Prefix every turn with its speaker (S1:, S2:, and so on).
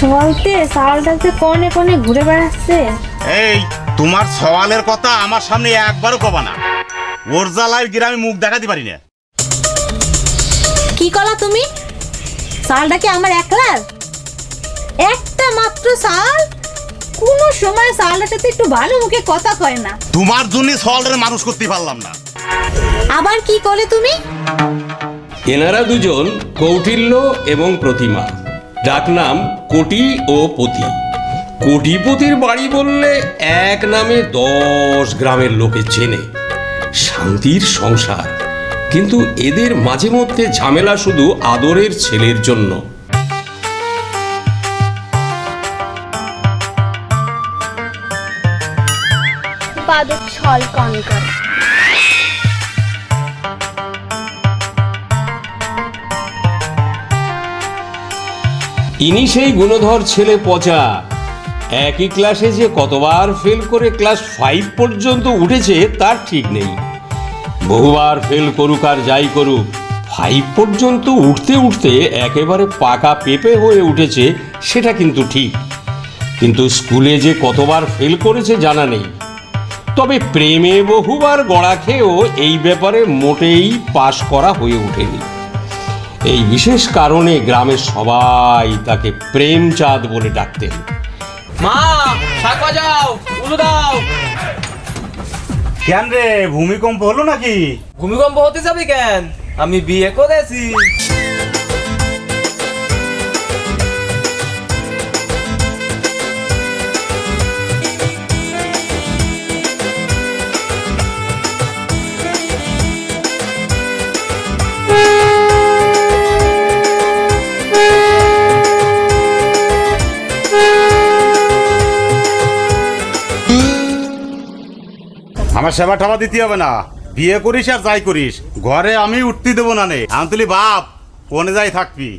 S1: শীতে চালটাতে কনে কনে ঘুরে বেড়াচ্ছে।
S2: এই তোমার সওয়ালের কথা আমার সামনে একবারও কবা না। ওর জ্বালায় গ্রামে মুখ দেখাতে পারি না।
S3: কি কলা তুমি? চালটা কি আমার একলার? একটা মাত্র চাল কোনো সময় চালটার সাথে একটু ভালো মুখে কথা কয় না।
S2: তোমার জন্য সওয়ালের মানুষ করতে পারলাম না।
S3: আবার কি করে তুমি?
S4: এনারা দুজন কৌটিল্য এবং প্রতিমা। ডাকনাম কোটি ও পতি। কোটিপতির বাড়ি বললে এক নামে দশ গ্রামের লোকে চেনে। শান্তির সংসার, কিন্তু এদের মাঝে মধ্যে ঝামেলা শুধু আদরের ছেলের জন্য।
S5: পাদক ছল কনকর।
S4: ইনি সেই গুণধর ছেলে পচা। একই ক্লাসে যে কতবার ফেল করে ক্লাস ফাইভ পর্যন্ত উঠেছে, তার ঠিক নেই। বহুবার ফেল করুক আর যাই করুক ফাইভ পর্যন্ত উঠতে উঠতে একেবারে পাকা পেঁপে হয়ে উঠেছে, সেটা কিন্তু ঠিক। কিন্তু স্কুলে যে কতবার ফেল করেছে জানা নেই। তবে প্রেমে বহুবার গড়া খেয়েও এই ব্যাপারে মোটেই পাশ করা হয়ে ওঠেনি। এই বিশেষ কারণে গ্রামের সবাই তাকে প্রেমচাঁদ বলে ডাকতেন
S6: মা শাক বাজাও উলু দাও।
S2: কেন রে ভূমিকম্প হলো নাকি?
S6: ভূমিকম্প হতে যাবে কেন? আমি বিয়ে করেছি।
S2: আমার সেবা ঠাবা দিতে হবে না। বিয়ে করিস আর যাই করিস। ঘরে আমি উঠতে দেবো না নে। আমি তুলি বাপ, কোনে যাই থাকবি?